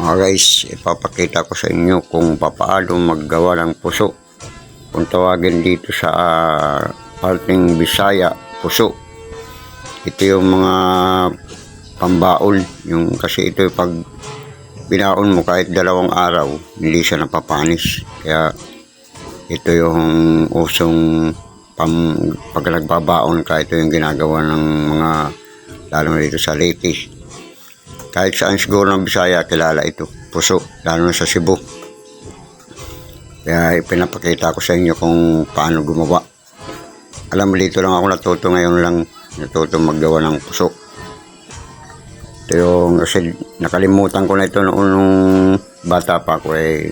Mga guys, ipapakita ko sa inyo kung papaano maggawa ng puso. Kung tawagin dito sa parting Bisaya, puso. Ito yung mga pambaon. Yung, kasi ito yung pag binaon mo kahit dalawang araw, hindi siya napapanis. Kaya ito yung usong pam, pag nagbabaon ka, ito yung ginagawa ng mga lalo na dito sa Leyte. Kahit saan siguro ng Bisaya, kilala ito. Puso, lalo na sa Cebu. Kaya ipinapakita ko sa inyo kung paano gumawa. Alam mo, dito lang ako natuto ngayon lang. Natuto maggawa ng puso. Ito yung, kasi nakalimutan ko na ito noong bata pa ako eh.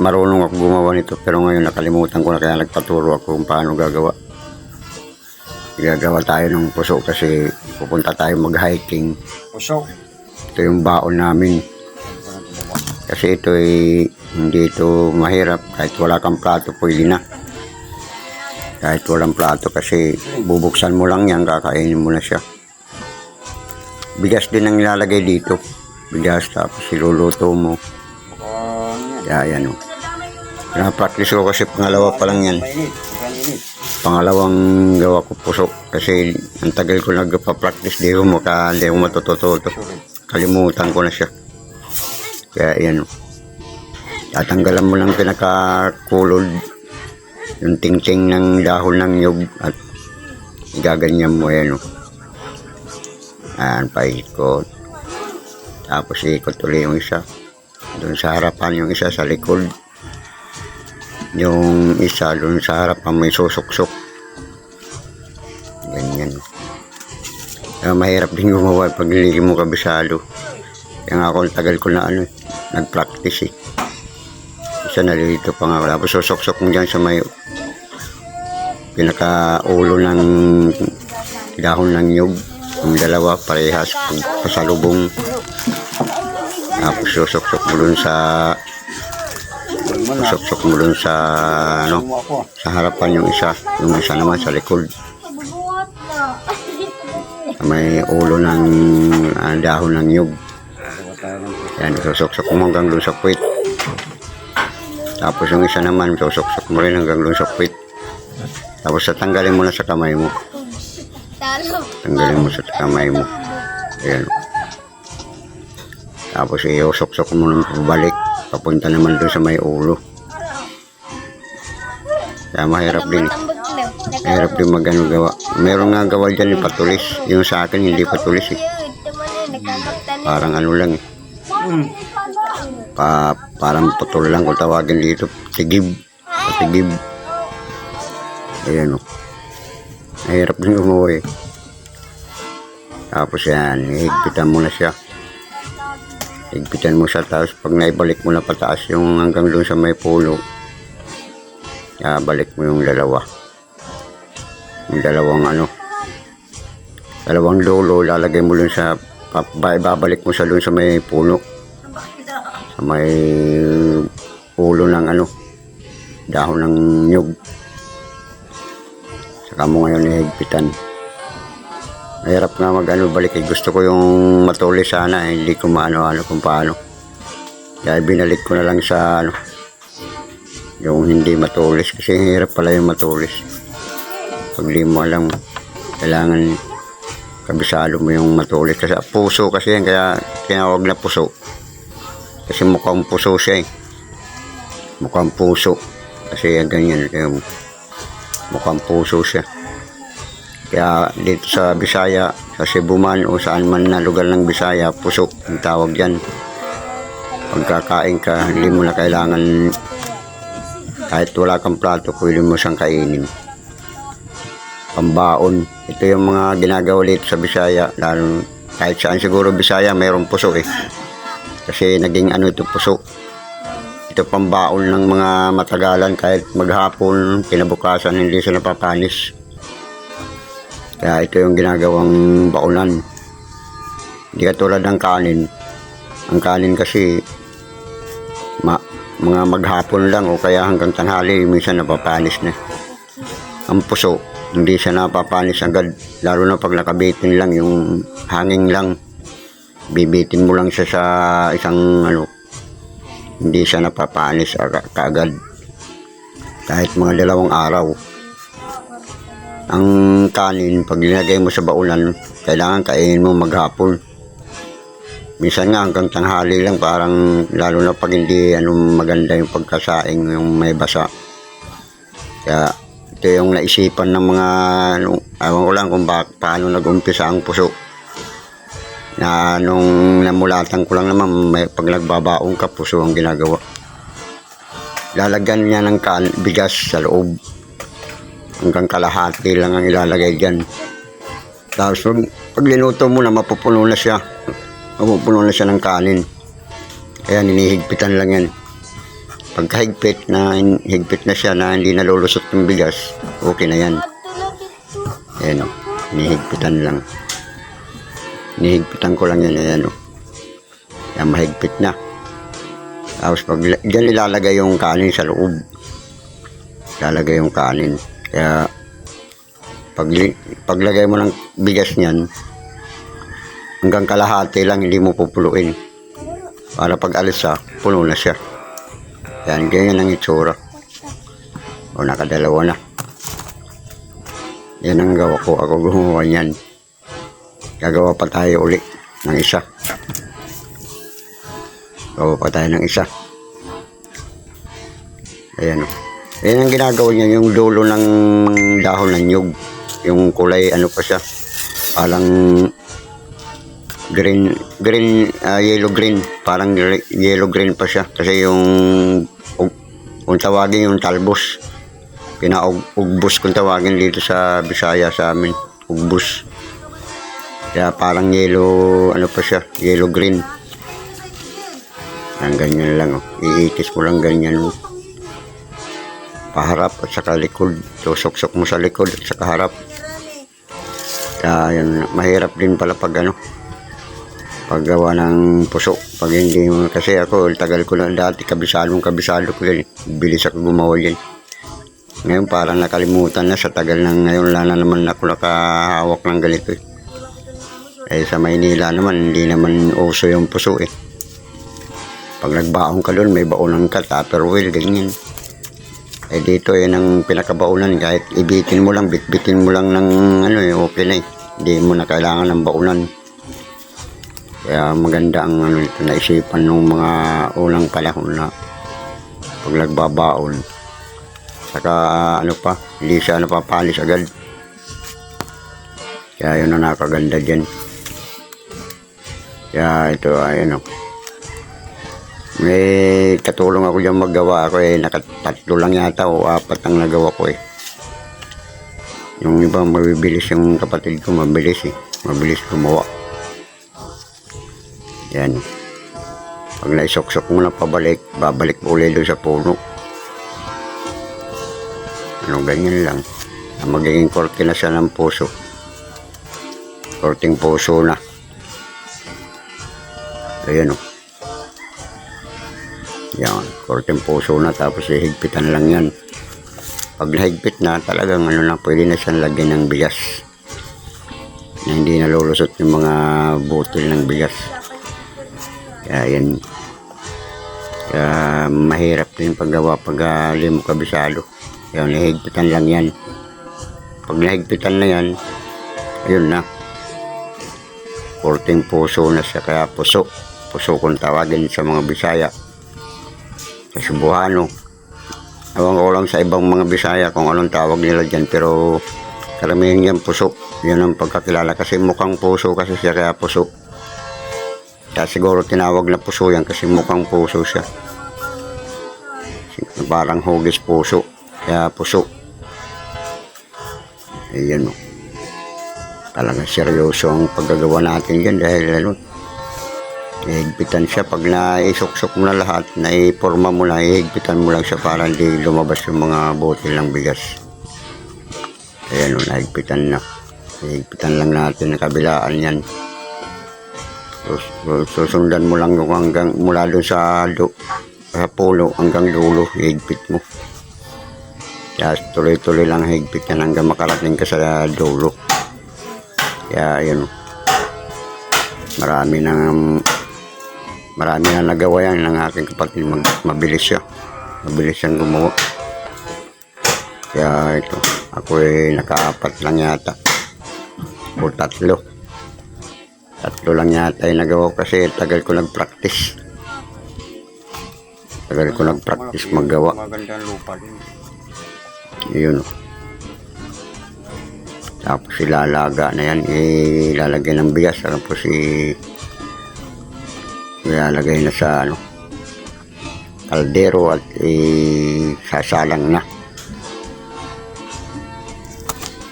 Marunong ako gumawa nito pero ngayon nakalimutan ko na kaya nagpaturo ako kung paano gagawa. Gagawa tayo ng puso kasi pupunta tayo mag-hiking. Puso. Ito yung baon namin. Kasi ito ay hindi ito mahirap. Kahit wala kang plato, pwede na. Kahit walang plato kasi bubuksan mo lang yan, kakainin mo na siya. Bigas din ang ilalagay dito. Bigas tapos iluluto mo. Kaya yan o. Pinapractice ko kasi pangalawa pa lang yan. Mainit. Pangalawang gawa ko puso. Kasi ang tagal ko nagpa-practice, di ko maka, di ko matututo. Kalimutan ko na siya. Kaya yan. Tatanggalan mo lang pinakakulod yung tingting ng dahon ng nyug at gaganyan mo yan. O. Ayan, paikot. Tapos ikot ulit yung isa. Doon sa harapan yung isa sa likod. Yung isa doon sa harapan may susuksok. Ganyan. Kaya mahirap din gumawa pag hindi mo kabisado. Kaya nga ako ang tagal ko na ano, nag-practice eh. Isa nalilito pa nga. Tapos susuksok mo dyan sa may pinaka-ulo ng dahon ng nyug. Yung dalawa parehas pasalubong. Tapos susuksok mo dun sa Susuksok mo dun sa ano sa harapan yung isa, yung isa naman sa likod. May ulo ng ah, dahon ng puso. Yan, susuksak mo hanggang doon sa puwit. Tapos yung isa naman, susuksak mo rin hanggang doon sa puwit. Tapos tatanggalin mo na sa kamay mo. Tanggalin mo sa kamay mo. Ayan. Tapos iusuksok mo nung pabalik. Papunta naman doon sa may ulo. Kaya mahirap din. Mahirap din magano gawa. Meron nga gawa dyan yung patulis. Yung sa akin hindi patulis eh. Parang ano lang eh. Hmm. Pa, parang putol lang kung tawagin dito. Tigib. Tigib. Ayan o. Mahirap din gumawa eh. Tapos yan, higpitan mo na siya. Higpitan mo siya, tapos pag naibalik mo na pataas yung hanggang doon sa may pulo, ya, balik mo yung dalawa. Yung dalawang ano, dalawang lolo, lalagay mo doon sa, babalik mo siya doon sa may puno. Sa may ulo ng ano, dahon ng nyug. Saka mo ngayon ihigpitan. Mahirap nga mag ano, balik eh. Gusto ko yung matulis sana eh. Hindi ko maano-ano kung paano. Kaya binalik ko na lang sa ano, yung hindi matulis. Kasi hirap pala yung matulis. Pag di mo alam, kailangan kabisado mo yung matulis. Kasi puso kasi yan, kaya tinawag na puso. Kasi mukhang puso siya eh. Mukhang puso. Kasi yan ganyan. Kaya mukhang puso siya. Kaya dito sa Bisaya, sa Cebu man o saan man na lugar ng Bisaya, puso ang tawag dyan. Pagkakain ka, hindi mo na kailangan kahit wala kang plato, pwede mo siyang kainin. Pambaon. Ito yung mga ginagawa dito sa Bisaya. Lalo, kahit saan siguro Bisaya, mayroong puso eh. Kasi naging ano ito puso. Ito pambaon ng mga matagalan kahit maghapon, kinabukasan, hindi sila napapanis. Kaya ito yung ginagawang baonan. Hindi katulad ng kanin. Ang kanin kasi ma, mga maghapon lang o kaya hanggang tanghali minsan napapanis na. Ang puso, hindi siya napapanis agad. Lalo na pag nakabitin lang, yung hanging lang. bibitin mo lang siya sa isang ano, hindi siya napapanis aga- kaagad. Kahit mga dalawang araw. Ang kanin, pag linagay mo sa baunan, kailangan kainin mo maghapon. Minsan nga hanggang tanghali lang parang lalo na pag hindi ano, maganda yung pagkasaing yung may basa. Kaya ito yung naisipan ng mga ano, ewan ko lang kung bak, paano nag-umpisa ang puso. Na nung namulatan ko lang naman may pag nagbabaong ka puso ang ginagawa. Lalagyan niya ng kan, bigas sa loob. Hanggang kalahati lang ang ilalagay dyan. Tapos pag, linuto mo na mapupuno na siya. Mapupuno na siya ng kanin. Kaya ninihigpitan lang yan. Pagkahigpit na higpit na siya na hindi nalulusot yung bigas, okay na yan. Ayan o, nihigpitan lang. Nihigpitan ko lang yan, ayan o. Yan, mahigpit na. Tapos pag dyan ilalagay yung kanin sa loob. Ilalagay yung kanin. Kaya pag, paglagay mo ng bigas niyan, hanggang kalahati lang hindi mo pupuluin. Para pag alis siya, puno na siya. Yan, ganyan ang itsura. O nakadalawa na. Yan ang gawa ko. Ako gumawa niyan. Gagawa pa tayo uli ng isa. Gawa pa tayo ng isa. Ayan o. Yan ang ginagawa niya, yung dulo ng dahon ng nyug. Yung kulay, ano pa siya. Parang green, green, ah, yellow green. Parang gre- yellow green pa siya. Kasi yung, kung tawagin yung talbos. Pinaugbos kung tawagin dito sa Bisaya sa amin. Ugbos. Kaya parang yellow, ano pa siya, yellow green. Ang ganyan lang, oh. iitis mo lang ganyan, oh. Paharap at saka likod. Tusok-sok mo sa likod at saka harap. Kaya yun, mahirap din pala pag ano, paggawa ng puso. Pag hindi kasi ako, tagal ko na dati, kabisadong kabisado ko eh. Bilis ako gumawa yan. Ngayon parang nakalimutan na sa tagal ng ngayon wala na naman ako nakahawak ng ganito eh. Eh sa Maynila naman hindi naman uso yung puso eh. Pag nagbaon ka doon may baonan ka, tupperware, ganyan. Eh dito yan ang pinakabaonan kahit ibitin mo lang, bitbitin mo lang ng ano eh, okay na eh. Hindi mo na kailangan ng baonan. Kaya maganda ang ano ito, naisipan ng mga unang panahon na pag nagbabaon. Saka ano pa, hindi siya napapalis agad. Kaya yun ang nakaganda dyan. Kaya ito ay ano. May katulong ako dyan maggawa ako eh. Nakatatlo lang yata o apat ang nagawa ko eh. Yung iba mabibilis yung kapatid ko, mabilis eh. Mabilis gumawa. Yan. Pag naisuksok mo na pabalik, babalik mo ulit sa puno. Ano, ganyan lang. Magiging korte na siya ng puso. Korting puso na. Ayan o. Yan, korting puso na tapos ihigpitan lang yan. Pag nahigpit na, talagang ano na, pwede na siyang lagyan ng bigas. Na hindi nalulusot yung mga butil ng bigas. Kaya yan. Kaya mahirap din paggawa pag uh, limo kabisado. Yan, nahigpitan lang yan. Pag nahigpitan na yan, ayun na. Korting puso na siya, kaya puso. Puso kung tawagin sa mga Bisaya. Sa Cebuano. Ewan ko lang sa ibang mga Bisaya kung anong tawag nila dyan, pero karamihan yan puso. Yan ang pagkakilala kasi mukhang puso kasi siya kaya puso. Kaya siguro tinawag na puso yan kasi mukhang puso siya. Parang hugis puso. Kaya puso. Ayan o. Talagang seryoso ang paggagawa natin yan dahil ano, ihigpitan siya. Pag naisuksok mo na lahat, naiporma mo na, ihigpitan mo lang siya para hindi lumabas yung mga botel ng bigas. Ayan o, nahigpitan na. Ihigpitan lang natin ang kabilaan yan. Sus- Susundan mo lang yung hanggang mula doon sa, do, sa pulo hanggang dulo, ihigpit mo. Kaya tuloy-tuloy lang higpit yan hanggang makarating ka sa dulo. Kaya yun. Marami nang marami na nagawa yan ng aking kapatid. Mag, mabilis siya. Mabilis siyang gumawa. Kaya ito, ako eh nakaapat lang yata. O tatlo. Tatlo lang yata yung nagawa kasi tagal ko nag-practice. Tagal ko nag-practice maggawa. Magandang lupa din. Yun. oh. Tapos ilalaga na yan, ilalagay ng bigas. Tapos i ilalagay na sa ano, kaldero at isasalang na.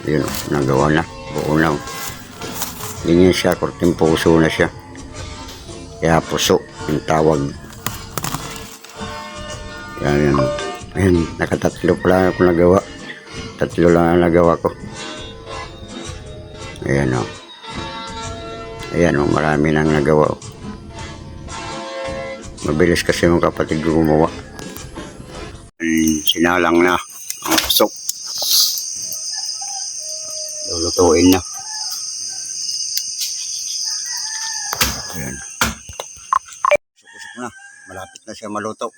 Yun, oh, nagawa na. Buo na. oh. Ganyan siya, korting puso na siya. Kaya puso, yung tawag. Yan, yan. Ayan, nakatatlo pala ako nagawa. Tatlo lang ang nagawa ko. Ayan o. Ayan o, marami nang nagawa o. Mabilis kasi yung kapatid ko gumawa. Ayan, Sinalang na ang pasok. Lulutuin na. Ayan. Susok na. Malapit na siya maluto.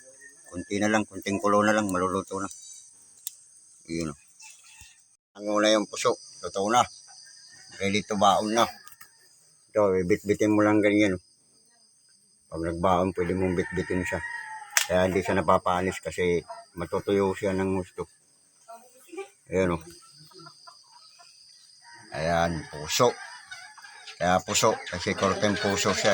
Kunti na lang, kunting kulo na lang, maluluto na. Yun o. Ang una yung puso, luto na. Ready to baon na. Ito, bit-bitin mo lang ganyan. oh. Pag nagbaon, pwede mong bit-bitin siya. Kaya hindi siya napapanis kasi matutuyo siya ng gusto. Ayan o. Ayan, puso. Kaya puso, kasi korteng puso siya.